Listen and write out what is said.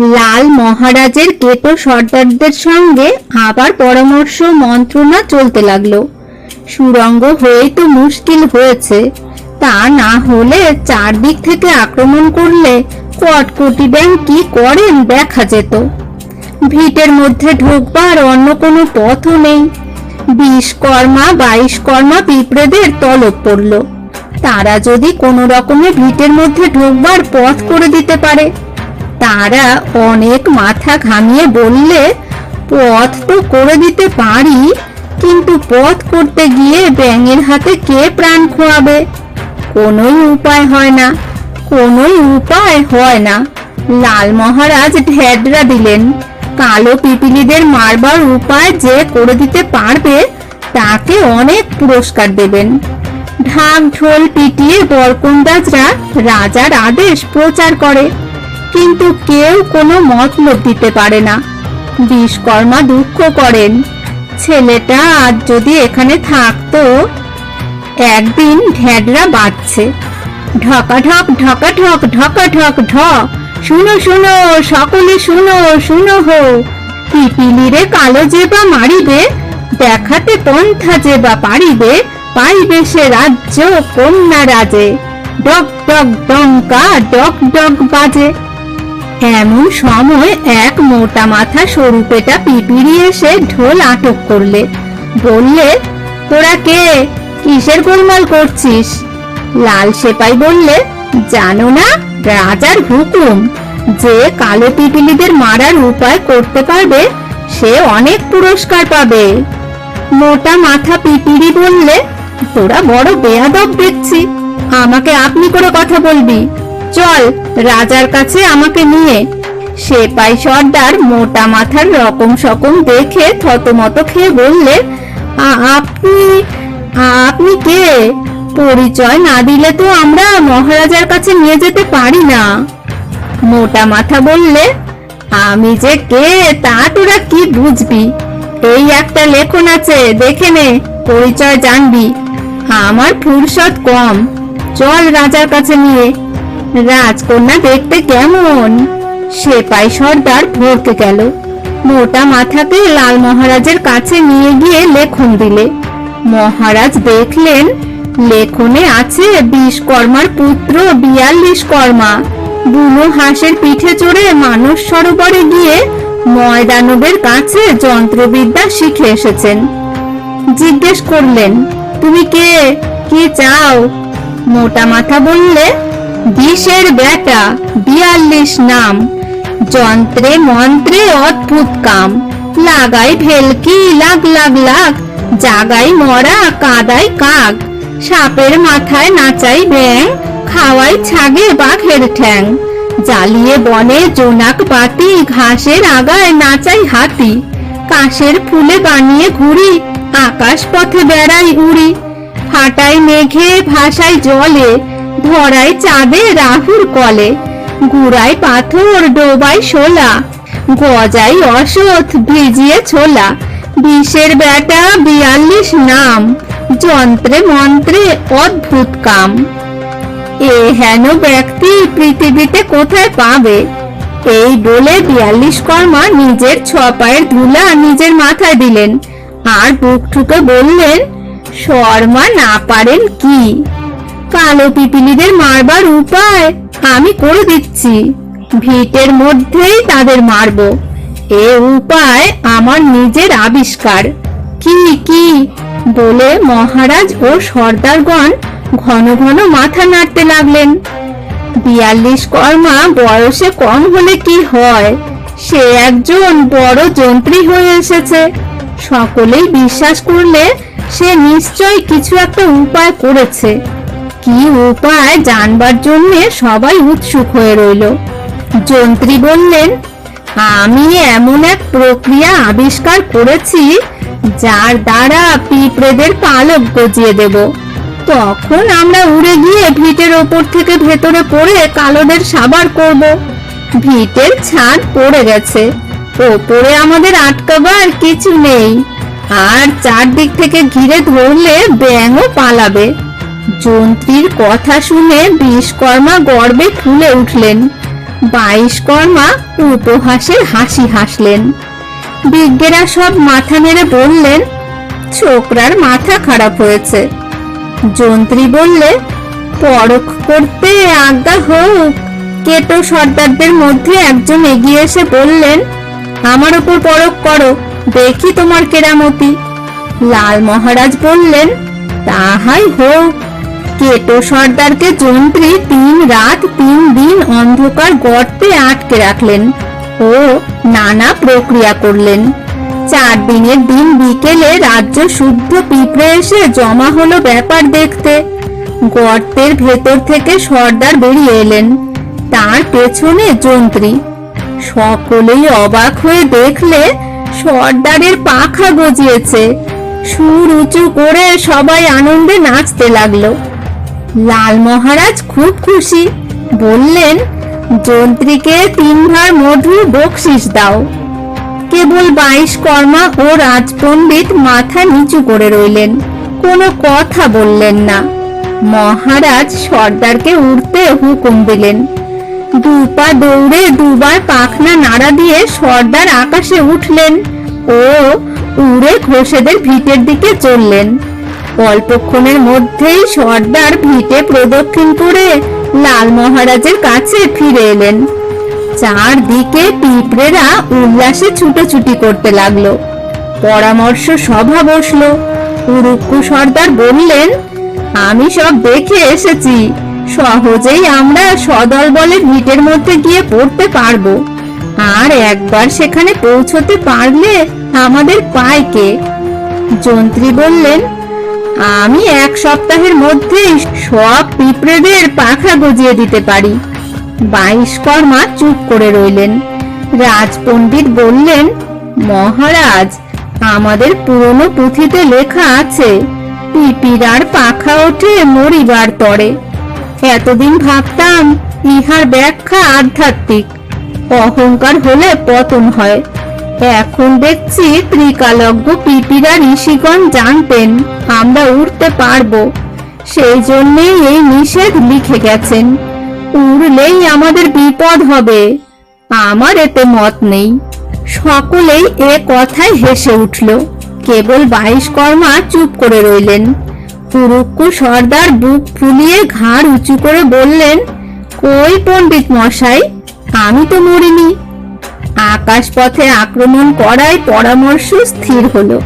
লাল মহারাজের কেটো সর্দারদের সঙ্গে আবার পরামর্শ মন্ত্রণা চলতে লাগল। সুরঙ্গ হয়েই তো মুশকিল হয়েছে। তা না হলে চারদিক থেকে আক্রমণ করলে কটকটি ব্যাং কি করেন দেখা যেত। ভিটের মধ্যে ঢুকবার অন্য কোনো পথও নেই। বিশ কর্মা, বাইশ কর্মা পিঁপড়েদের তলব পড়ল। তারা যদি কোনো রকমে ভিটের মধ্যে ঢুকবার পথ করে দিতে পারে তারা অনেক মাথা ঘামিয়ে বললে, পথ তো করে দিতে পারি, কিন্তু পথ করতে গিয়ে ব্যাঙের হাতে কে প্রাণ খোয়াবে? কোনোই উপায় হয় না, কোনোই উপায় হয় না, লাল মহারাজ ঢেডরা দিলেন। কালো পিপিলিদের মারবার উপায় যে করে দিতে পারবে, তাকে অনেক পুরস্কার দেবেন। ঢাক ঢোল পিটিয়ে বরকন্দাজরা রাজার আদেশ প্রচার করে। কিন্তু কেউ কোনো মতলব দিতে পারে না। বিশ্বকর্মা দুঃখ করেন। ছেলেটা আজ যদি এখানে থাকতো, একদিন ঢেডরা বাজছে। ঢকাঢক ঢকা, ঢক ঢক শুনো শুনো, সকলে শুনো শুনো হো। পিপিলিরে কালো বা মারিবে, দেখাতে পন্থা বা পারিবে, পাইবে সে রাজ্য কন্যা রাজে। ডক ডক ডঙ্কা ডক ডক বাজে। এমন সময় এক মোটা মাথা সরু পেটা পিপিড়ি এসে ঢোল আটক করলে। বললে, তোরা কে? কিসের গোলমাল করছিস? লাল সেপাই বললে, জানো না, রাজার হুকুম। যে কালো পিপিলিদের মারার উপায় করতে পারবে, সে অনেক পুরস্কার পাবে। মোটা মাথা পিপিড়ি বললে, তোরা বড় বেয়াদব দেখছি। আমাকে আপনি করে কথা বলবি। চল, রাজার কাছে আমাকে নিয়ে। সেপাই সর্দার মোটা মাথার রকম সকম দেখে থতমত খেয়ে বললে আপনি আপনি কে? পরিচয় না দিলে তো আমরা মহারাজার কাছে নিয়ে যেতে পারি না। মোটা মাথা বললে, আমি যে কে, তা তোরা কি বুঝবি? এই একটা লেখন আছে, দেখে নে, পরিচয় জানবি। আমার ফুরসত কম। চল রাজার কাছে নিয়ে রাজকন্যা দেখতে কেমন? সেপাই সর্দার ভরকে গেল। মোটা মাথাকে লাল মহারাজের কাছে নিয়ে গিয়ে লেখন দিলে। মহারাজ দেখলেন, লেখনে আছে বিশ্বকর্মার পুত্র বিয়াল্লিশ কর্মা। বুনো হাঁসের পিঠে চড়ে মানস সরোবরে গিয়ে ময়দানবের কাছে যন্ত্রবিদ্যা শিখে এসেছেন। জিজ্ঞেস করলেন, তুমি কে? কি চাও? মোটা মাথা বললে বিশের বেটা বিয়াল্লিশ নাম। যন্ত্রে মন্ত্রে অদ্ভুত কাম। লাগাই ভেলকি, লাগ লাগ লাগ। জাগাই মরা কাদাই কাক সাপের মাথায় নাচাই ব্যাং। খাওয়াই ছাগে বাঘের ঠ্যাং। জ্বালিয়ে বনে জোনাক বাতি ঘাসের আগায় নাচাই হাতি। কাশের ফুলে বানিয়ে ঘুরি। আকাশ পথে বেড়াই উড়ি। ফাটাই মেঘে ভাসাই জলে। ধরাই চাঁদে রাহুর কলে গুড়াই পাথর ডোবাই শোলা গজাই অসৎ ভিজিয়ে ছোলা, বিষের বেটা বিয়াল্লিশ নাম, যন্ত্রে মন্ত্রে অদ্ভুত কাম। এ হেন ব্যক্তি পৃথিবীতে কোথায় পাবে? এই বলে বিয়াল্লিশ কর্মা নিজের ছ পায়ের ধুলা নিজের মাথায় দিলেন। আর বুক ঠুকে বললেন, শর্মা না পারেন কি? কালো পিপিলিদের মারবার উপায় আমি করে দিচ্ছি। ভিটের মধ্যেই তাদের মারবো। এ উপায় আমার নিজের আবিষ্কার। কি কি? বলে মহারাজ ও সর্দারগণ ঘন ঘন মাথা নাড়তে লাগলেন। বিয়াল্লিশ কর্মা বয়সে কম হলে কি হয়? সে একজন বড় যন্ত্রী হয়ে এসেছে। সকলেই বিশ্বাস করলে সে নিশ্চয় কিছু একটা উপায় করেছে। কি উপায় জানবার জন্য সবাই উৎসুক হয়ে রইল। যন্ত্রী বললেন, আমি এমন এক প্রক্রিয়া আবিষ্কার করেছি যার দ্বারা পিঁপড়েদের পালক গজিয়ে দেব। তখন আমরা উড়ে গিয়ে ভিটের ওপর থেকে ভেতরে পড়ে কালোদের সাবার করব। ভিটের ছাদ পড়ে গেছে। ওপরে আমাদের আটকাবার কিছু নেই। আর চারদিক থেকে ঘিরে ধরলে ব্যাঙও পালাবে। যন্ত্রীর কথা শুনে বিশ্বকর্মা গর্বে ফুলে উঠলেন। বাইশ কর্মা উপহাসের হাসি হাসলেন। বিজ্ঞেরা সব মাথা নেড়ে বললেন, ছোকরার মাথা খারাপ হয়েছে। যন্ত্রী বললে, পরখ করতে আজ্ঞা হোক। কেটো সর্দারদের মধ্যে একজন এগিয়ে এসে বললেন, আমার ওপর পরখ করো, দেখি তোমার কেরামতি। লাল মহারাজ বললেন, তাহাই হোক। কেটো সর্দারকে যন্ত্রী তিন রাত, তিন দিন অন্ধকার গর্তে আটকে রাখলেন ও নানা প্রক্রিয়া করলেন। চার দিনের দিন বিকেলে রাজ্য শুদ্ধ পিঁপড়ে এসে জমা হলো ব্যাপার দেখতে। গর্তের ভেতর থেকে সর্দার বেরিয়ে এলেন, তার পেছনে যন্ত্রী। সকলেই অবাক হয়ে দেখলে সর্দারের পাখা গজিয়েছে। সুর উঁচু করে সবাই আনন্দে নাচতে লাগল। লাল মহারাজ খুব খুশি। বললেন, যন্ত্রীকে তিন ভার মধু বকশিস দাও। কেবল বাইশ কর্মা ও রাজপণ্ডিত মাথা নিচু করে রইলেন। কোনো কথা বললেন না। মহারাজ সর্দারকে উঠতে হুকুম দিলেন। দু পা দৌড়ে দুবার পাখনা নাড়া দিয়ে সর্দার আকাশে উঠলেন ও উড়ে ঘোষেদের ভিটের দিকে চললেন। অল্পক্ষণের মধ্যেই সর্দার ভিটে প্রদক্ষিণ করে লাল মহারাজের কাছে ফিরে এলেন। চারদিকে পিঁপড়েরা উল্লাসে ছুটোছুটি করতে লাগল। পরামর্শ সভা বসল। উরুক্কু সর্দার বললেন, আমি সব দেখে এসেছি। সহজেই আমরা সদল বলে ভিটের মধ্যে গিয়ে পড়তে পারব। আর একবার সেখানে পৌঁছতে পারলে আমাদের পায় কে? যন্ত্রী বললেন আমি এক সপ্তাহের মধ্যেই সব পিঁপড়েদের পাখা গজিয়ে দিতে পারি। বাইশ কর্মা চুপ করে রইলেন। রাজপণ্ডিত বললেন, মহারাজ, আমাদের পুরনো পুঁথিতে লেখা আছে পিপিরার পাখা ওঠে মরিবার তরে। এতদিন ভাবতাম ইহার ব্যাখ্যা আধ্যাত্মিক। অহংকার হলে পতন হয়। এখন দেখছি ত্রিকালজ্ঞ পিপিরা ঋষিগণ জানতেন, আমরা উঠতে পারব। সেই জন্যেই এই নিষেধ লিখে গেছেন। উড়লেই আমাদের বিপদ হবে। আমার এতে মত নেই। সকলেই এ কথায় হেসে উঠল। কেবল বাইশ কর্মা চুপ করে রইলেন। পুরুক্কু সর্দার বুক ফুলিয়ে ঘাড় উঁচু করে বললেন, কই পণ্ডিত মশাই, আমি তো মরিনি। আকাশপথে আক্রমণ করায় পরামর্শ স্থির হলো।